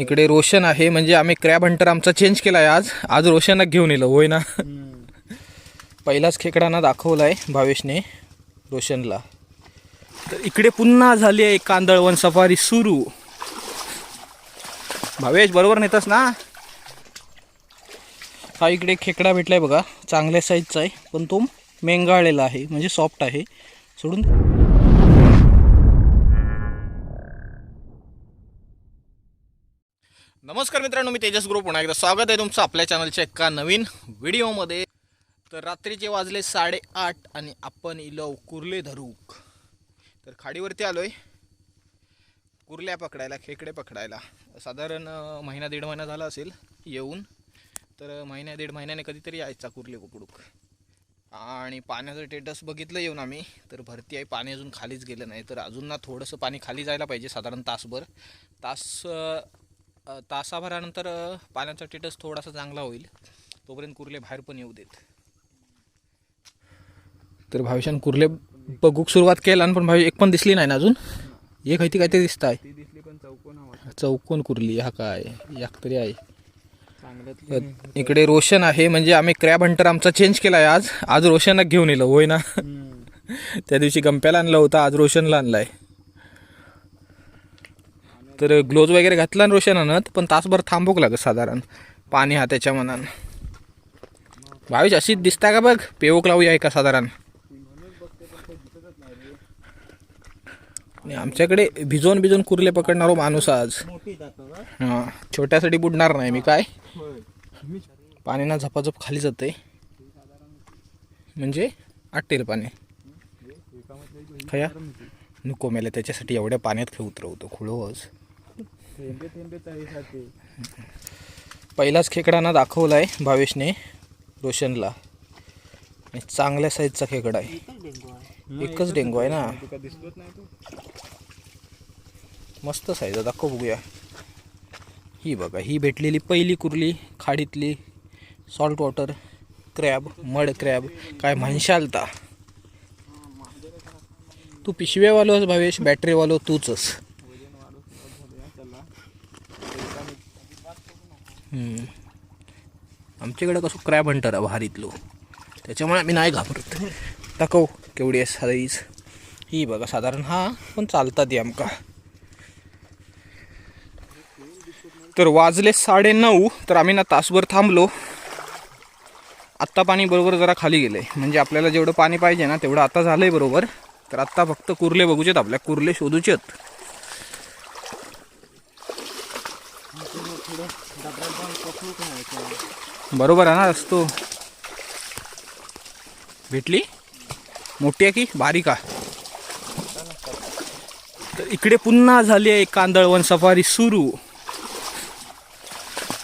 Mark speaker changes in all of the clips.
Speaker 1: इकडे रोशन आहे म्हणजे आम्ही क्रॅब हंटर आमचा चेंज केला आहे आज. आज रोशनच घेऊन येलो होय ना? पहिलाच खेकडाना दाखवलाय भावेशने रोशनला. तर इकडे पुन्हा झाली आहे कांदळवन सफारी सुरू. भावेश बरोबर नेतस ना? हा इकडे खेकडा भेटलाय बघा चांगल्या साईजचा आहे पण तो मेंगाळलेला आहे म्हणजे सॉफ्ट आहे. सोडून नमस्कार मित्रांनो मी तेजस ग्रुप. पुन्हा एकदा स्वागत आहे तुमचं आपल्या चॅनलच्या एका नवीन व्हिडिओमध्ये. तर रात्रीचे वाजले साडेआठ आणि आपण इलो कुर्ले धरूक तर खाडीवरती आलो आहे कुर्ल्या पकडायला खेकडे पकडायला. साधारण महिना दीड महिना झाला असेल येऊन. तर महिन्या दीड महिन्याने कधीतरी यायचा कुर्ले पकडूक आणि पाण्याचं स्टेटस बघितलं येऊन आम्ही. तर भरती आहे पाणी अजून खालीच गेलं नाही. तर अजून ना थोडंसं पाणी खाली जायला पाहिजे साधारण तासभर. तास तासाभरानंतर पाण्याचा स्टेटस थोडासा चांगला होईल. तोपर्यंत कुर्ले बाहेर पण येऊ देत. तर भावेशान कुर्ले बघूक सुरुवात केला पण भावी एक पण दिसली नाही ना अजून? एक आहे ती काहीतरी दिसत आहे
Speaker 2: ती दिसली पण चौकोन
Speaker 1: चौकोन कुर्ली हा काय? याक तरी आहे. इकडे रोशन आहे म्हणजे आम्ही क्रॅब हंटर आमचा चेंज केला आहे आज. आज रोशनच घेऊन येलो होय ना? त्या दिवशी गंप्याला आणला होता आज रोशनला आणलाय. तर ग्लोज वगैरे घातला ना रोशनानं पण तासभर थांबूक लागत साधारण. पाणी हा त्याच्या मनानं. भावीश अशीच दिसता का बघ? पेवक लावूया का साधारण. आमच्याकडे भिजवून भिजवून कुर्ले पकडणारो हो माणूस आज. हा छोट्यासाठी बुडणार नाही मी काय? पाणी ना झपाझप खाली जाते म्हणजे आटेल पाणी. खया? नको मेले त्याच्यासाठी एवढ्या पाण्यात खेळ उतरवतो खुळवच
Speaker 2: थेंबे थेंबे तळीसाठी
Speaker 1: पहिलाच खेकडाना दाखवलाय भावेशने रोशनला. आणि चांगल्या साईजचा खेकडा आहे. एकच डेंगू आहे ना?
Speaker 2: दिसतोच नाही तू
Speaker 1: मस्त साईज आहे. दाखव बघूया. ही बघा ही भेटलेली पहिली कुर्ली खाडीतली salt water crab mud crab काय म्हणशाल ता तू पिशव्यावालोच भावेश बॅटरीवालो तूचस. आमच्याकडे कसं क्रॅब हंटर आहे भारीतलो त्याच्यामुळे आम्ही नाही घाबरत. दाखव केवढी आहे साईज ही बघा साधारण हा पण चालतात ही आमका. तर वाजले साडे नऊ तर आम्ही ना तासभर थांबलो. आत्ता पाणी बरोबर जरा खाली गेलं आहे म्हणजे आपल्याला जेवढं पाणी पाहिजे ना तेवढं आता झालं आहे बरोबर. तर आत्ता फक्त कुर्ले बघूचेत आपल्या. कुर्ले शोधूचेत. बरोबर आहे ना असतो भेटली? मोठी आहे की बारीक आहे? तर इकडे पुन्हा झाली आहे कांदळवन सफारी सुरू.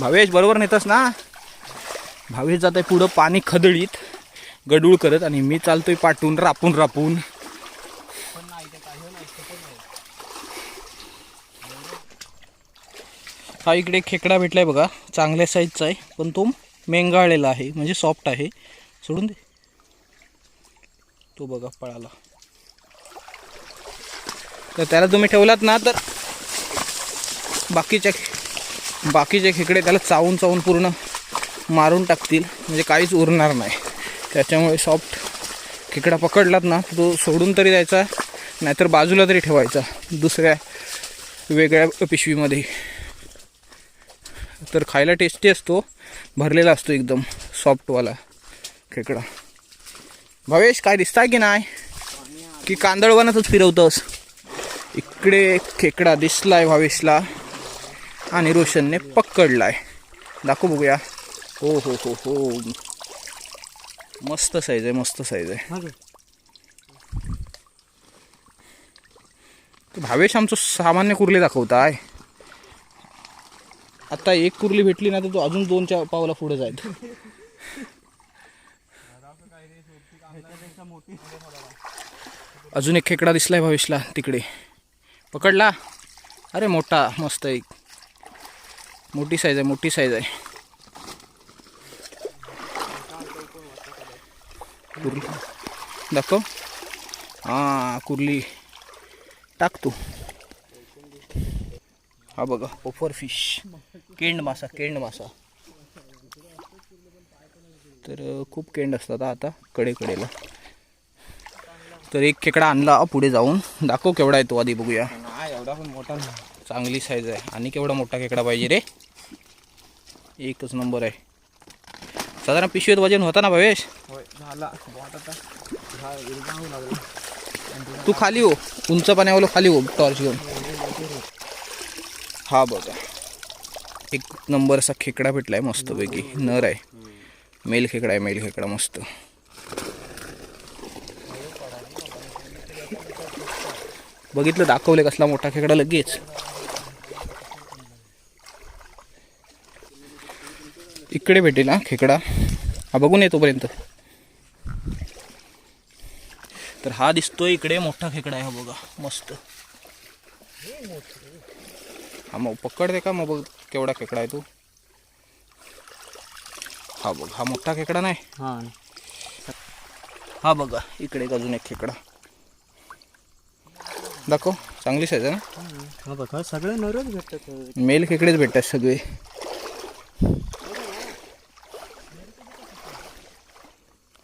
Speaker 1: भावेश बरोबर नेतस ना? भावेश जात आहे पुढं पाणी खदळीत गडूळ करत आणि मी चालतोय पाठून रापून रापून. हा इकडे खेकडा भेटलाय बघा. चांगल्या साईजचा आहे. पण तो मेंगाळलेला आहे. म्हणजे सॉफ्ट आहे. सोडून दे. तो बघा पळाला. तर त्याला तुम्ही ठेवलात ना तर बाकीच्या बाकीचे खेकडे त्याला चावून चावून पूर्ण मारून टाकतील. म्हणजे काहीच उरणार नाही. त्याच्यामुळे सॉफ्ट खेकडा पकडलात ना तो सोडून तरी द्यायचा. नाहीतर बाजूला तरी ठेवायचा. दुसऱ्या वेगळ्या पिशवीमध्ये. तर खायला टेस्टी असतो. भरलेला असतो एकदम सॉफ्टवाला खेकडा. भावेश काय दिसताय की नाही? की कांदळवनातच फिरवतोस? इकडे खेकडा दिसलाय भावेशला आणि रोशनने पकडलाय. दाखव बघूया. हो हो हो हो. मस्त साईज आहे मस्त साईज आहे. भावेश आमचं सामान्य कुर्ले दाखवताय. आता एक कुर्ली भेटली ना तर तो अजून दोनच्या पावला पुढे जाईल. अजून एक खेकडा दिसलाय भावेशला तिकडे. पकडला? अरे मोठा मस्त एक. मोठी साईज आहे मोठी साईज आहे. कुर्ली. दाखव. हां कुर्ली. टाक तू. हा बघा ओफर फिश केंड मासा केंड मासा तर खूप केंड असतात आता कडेकडेला. तर एक खेकडा आणला पुढे जाऊन. दाखव केवढा आहे तो आधी बघूया.
Speaker 2: एवढा पण मोठा नाही.
Speaker 1: चांगली साईज आहे. आणि केवढा मोठा खेकडा पाहिजे रे? एकच नंबर आहे. साधारण पिशवीत वजन होता ना भावेश? तू खाली हो. उंच पाण्यावर खाली हो टॉर्च घेऊन. हा बघा. एक नंबर असा खेकडा भेटलाय मस्तपैकी. नर आहे. मेल खेकडा आहे मेल खेकडा मस्त. बघितलं दाखवले कसला मोठा खेकडा लगेच. इकडे भेटेल ना खेकडा. हा बघून येतोपर्यंत तर हा दिसतोय इकडे मोठा खेकडा आहे हा बघा. मस्त. हा मग पकडते का मग बघ. केवढा खेकडा आहे तू? हा बघ हा मोठा खेकडा नाही?
Speaker 2: हा.
Speaker 1: हा बघा इकडे एक अजून एक खेकडा. दाखव चांगली साईज आहे ना?
Speaker 2: हा बघा सगळे नरच भेटतात.
Speaker 1: मेल खेकडेच भेटतात सगळे.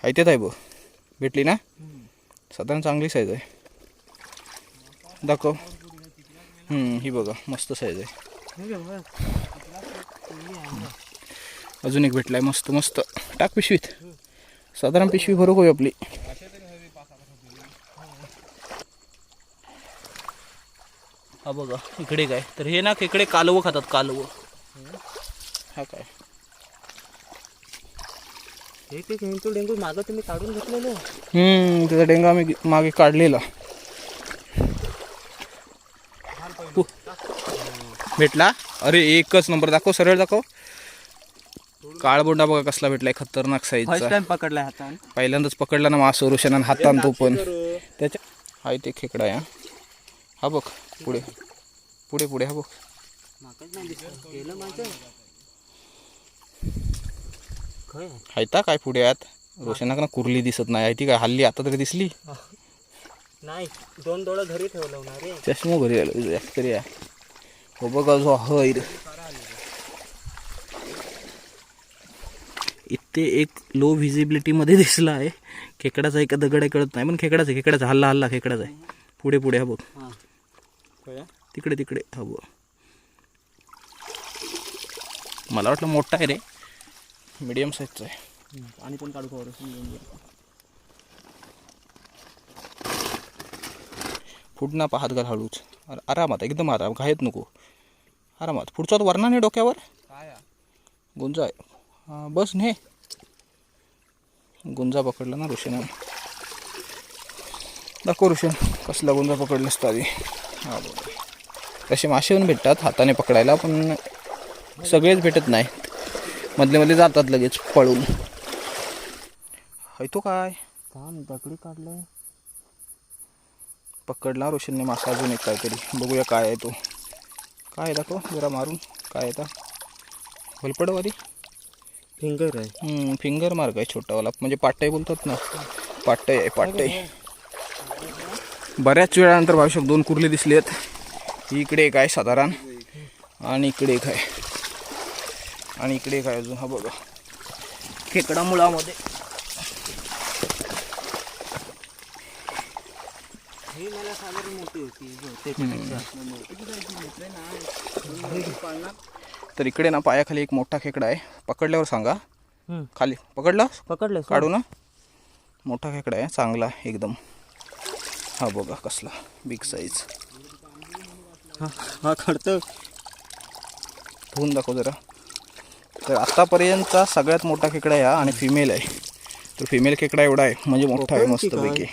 Speaker 1: तेच आहे बघ भेटली ना? साधारण चांगली साईज आहे. दाखव. हम्म, ही बघा मस्त साईज आहे. अजून एक भेटलाय मस्त मस्त. टाक पिशवीत. साधारण पिशवी भरू होई आपली. हा बघा इकडे काय? तर हे ना इकडे कालवं खातात कालवं. हा काय?
Speaker 2: एक एक हिंतू डेंगू मागं तुम्ही काढून घेतलेले.
Speaker 1: हम्म त्याचा डेंगा आम्ही मागे काढलेला. भेटला? अरे एकच नंबर दाखव सरळ दाखव. काळबोंडा बघा कसला भेटलाय खतरनाक
Speaker 2: फर्स्ट
Speaker 1: साईजचा
Speaker 2: टाइम पकडलाय हातान.
Speaker 1: पहिल्यांदाच पकडला ना मास रोशन हातान तो पण. त्याच्या हाय ते खेकडा आहे हा. हा बघ पुढे. पुढे पुढे हा बघ. हायता काय पुढे आत? रोशनाक ना कुर्ली दिसत नाही. आहे ती काय हल्ली आता तरी दिसली?
Speaker 2: नाही दोन डोळं घरी ठेवलं
Speaker 1: चष्मा घरी आलो जास्त तरी आहे हो बघा जो हैर इथे एक लो मध्ये दिसला आहे. खेकडाचा एक दगड आहे कळत नाही पण खेकडाचा आहे, खेकडाचा हल्ला हल्ला खेकडाचा आहे. पुढे पुढे हा बघ. तिकडे तिकडे हा बघ. मला वाटलं मोठा आहे रे. मीडियम साईजचा आहे.
Speaker 2: आणि पण काढू
Speaker 1: फुटना पाहात घाल हळूच. आरामात एकदम आराम घायत नको. आरामात. पुढचा वरना नाही डोक्यावर?
Speaker 2: काय
Speaker 1: गुंजा आहे. बस ने. गुंजा पकडला ना ऋषीनं. दाखव ऋषण कसला गुंजा पकडलास आधी हा बघा तसे मासे पण भेटतात हाताने पकडायला पण सगळेच भेटत नाहीत मधले मधले जातात लगेच पळून. हाय तो काय?
Speaker 2: काम दगडी काढलंय.
Speaker 1: पकडला रोशनने मासा अजून एक काहीतरी. बघूया काय आहे तो. काय दाखव जरा मारून. काय आहे आता? होलपडवाली
Speaker 2: फिंगर आहे.
Speaker 1: फिंगर मार्ग आहे छोटावाला. म्हणजे पाटाई बोलतात ना. पाटाई आहे पाटाई बऱ्याच वेळानंतर भाषक दोन कुर्ले दिसली आहेत. इकडे एक आहे साधारण. आणि इकडे एक आहे. आणि इकडे एक आहे अजून. हा बघा. खेकडा मुळामध्ये
Speaker 2: ही मला साधारण मोठी होती
Speaker 1: तर इकडे ना पायाखाली एक मोठा खेकडा आहे. पकडल्यावर सांगा. खाली. पकडला?
Speaker 2: पकडलं
Speaker 1: काढू ना. मोठा खेकडा आहे चांगला एकदम. हा बघा कसला बिग साईज
Speaker 2: हा काढतो.
Speaker 1: धुवून दाखव जरा. तर आतापर्यंतचा सगळ्यात मोठा खेकडा आहे हा आणि फिमेल आहे. तर फिमेल खेकडा एवढा आहे म्हणजे मोठा आहे मस्तपैकी.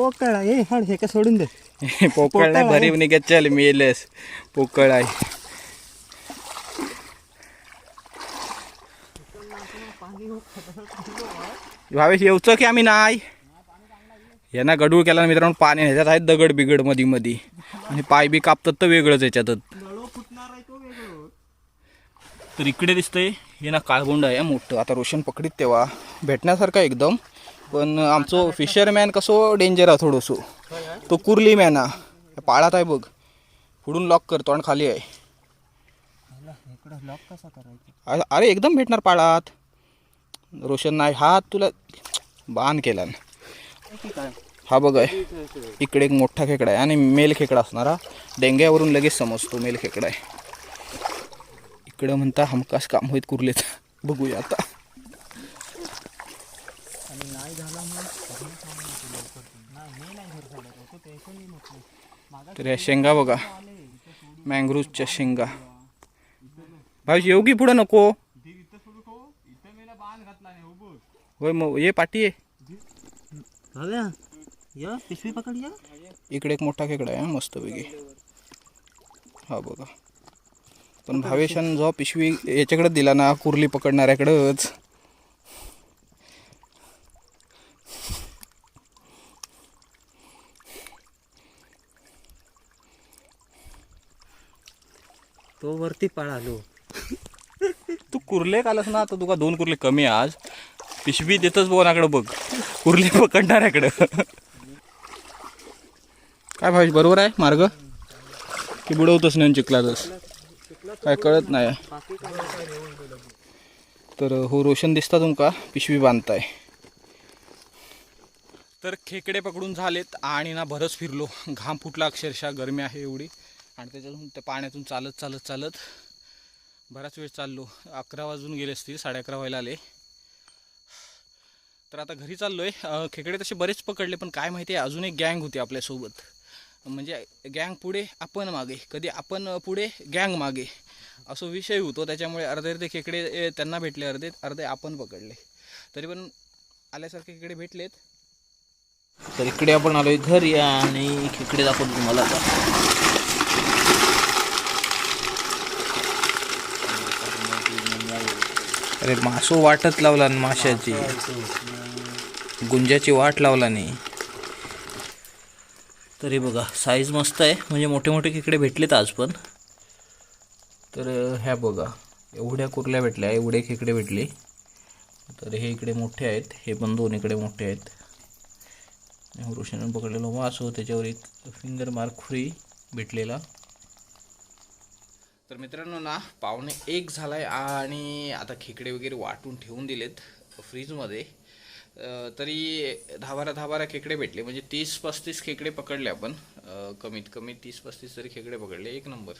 Speaker 2: पोकळ हे हाड हे का सोडून दे.
Speaker 1: पोकळ नाही भरीव निघत चल मेलस. पोकळ आहे. भावेश येऊचं की आम्ही नाही? यांना गडूळ केला ना मित्रांनो पाणी ह्याच्यात आहेत दगड बिगड मधी मधी. आणि पाय बी कापतात तर वेगळंच याच्यातच. तर इकडे दिसतंय हे ना काळगोंड आहे मोठं. आता रोशन पकडीत तेव्हा. भेटण्यासारखं आहे एकदम. पण आमचं फिशरमॅन कसो डेंजर आहे थोडंसं. तो कुर्ली मॅन हा पाळात आहे बघ. फुडून लॉक कर तोंड खाली आहे. अरे एकदम भेटणार पाळात. रोशन नाही हात तुला बाण केला हा बघ आहे इकडे एक मोठा खेकडा आहे आणि मेल खेकडा असणार हा. डेंग्यावरून लगेच समजतो मेल खेकडा आहे. इकडं म्हणता हमकास काम होईत कुर्लेत. बघूया आता
Speaker 2: आणि नाही झाला मग घरी सांगू नको लवकर तू. नाही हे नाही घर झालं तो टेन्शन नाही मागा
Speaker 1: तर या शेंगा बघा. मँग्रोजच्या शेंगा. भाई येऊ पुढं नको. होय मग ये पाठी आहे
Speaker 2: हव्या या पिशवी पकड या.
Speaker 1: इकडे एक मोठा खेकडा आहे हा, मस्तपैकी हा बघा. पण भावेशान जो पिशवी याच्याकडे दिला ना कुर्ली पकडणाऱ्याकडंच.
Speaker 2: तो वरती पळालो.
Speaker 1: तू कुर्ले कालस ना तर तुका दोन कुर्ले कमी आहे आज. पिशवी देतच बोनाकडे बघ. कुर्ले पकडणाऱ्याकडे काय भावेश बरोबर आहे मार्ग? की बुडवतच नाही चिखलातच? काय कळत नाही. तर हो रोशन दिसता तुमका? पिशवी बांधताय. तर खेकडे पकडून झालेत आणि ना बरंच फिरलो. घाम फुटला अक्षरशः गरमी आहे एवढी. आणि त्याच्यातून त्या पाण्यातून चालत चालत चालत बराच वेळ चाललो. अकरा वाजून गेले असतील साडे अकरा व्हायला आले. तर आता घरी चाललो आहे खेकडे तसे बरेच पकडले पण काय माहिती आहे अजून एक गँग होती आपल्यासोबत. म्हणजे गँग पुढे आपण मागे. कधी आपण पुढे गँग मागे. असो विषय होतो त्याच्यामुळे अर्धे अर्धे खेकडे त्यांना भेटले अर्धे अर्धे आपण पकडले. तरी पण आल्यासारखे खेकडे भेटलेत.
Speaker 2: तर इकडे आपण आलोय घरी आणि खेकडे दाखवतो तुम्हाला आता
Speaker 3: अरे मासो वाटच लावला ना माशाची. गुंजाची वाट लावला नाही
Speaker 2: तरी बघा साईज मस्त आहे. म्हणजे मोठे मोठे खेकडे भेटलेत आज पण.
Speaker 3: तर ह्या बघा एवढ्या कुर्ल्या भेटल्या एवढे खेकडे भेटले. तर हे इकडे मोठे आहेत हे पण दोन इकडे मोठे आहेत. रोशनने पकडलेला मासो त्याच्यावर एक फिंगर मार्क फ्री भेटलेला.
Speaker 1: तर मित्रांनो ना पाहुणे एक झाला आहे आणि आता खेकडे वगैरे वाटून ठेवून दिलेत फ्रीजमध्ये. तरी दहा बारा दहा बारा खेकडे भेटले म्हणजे तीस पस्तीस खेकडे पकडले आपण. कमीत कमी तीस पस्तीस तरी खेकडे पकडले. एक नंबर.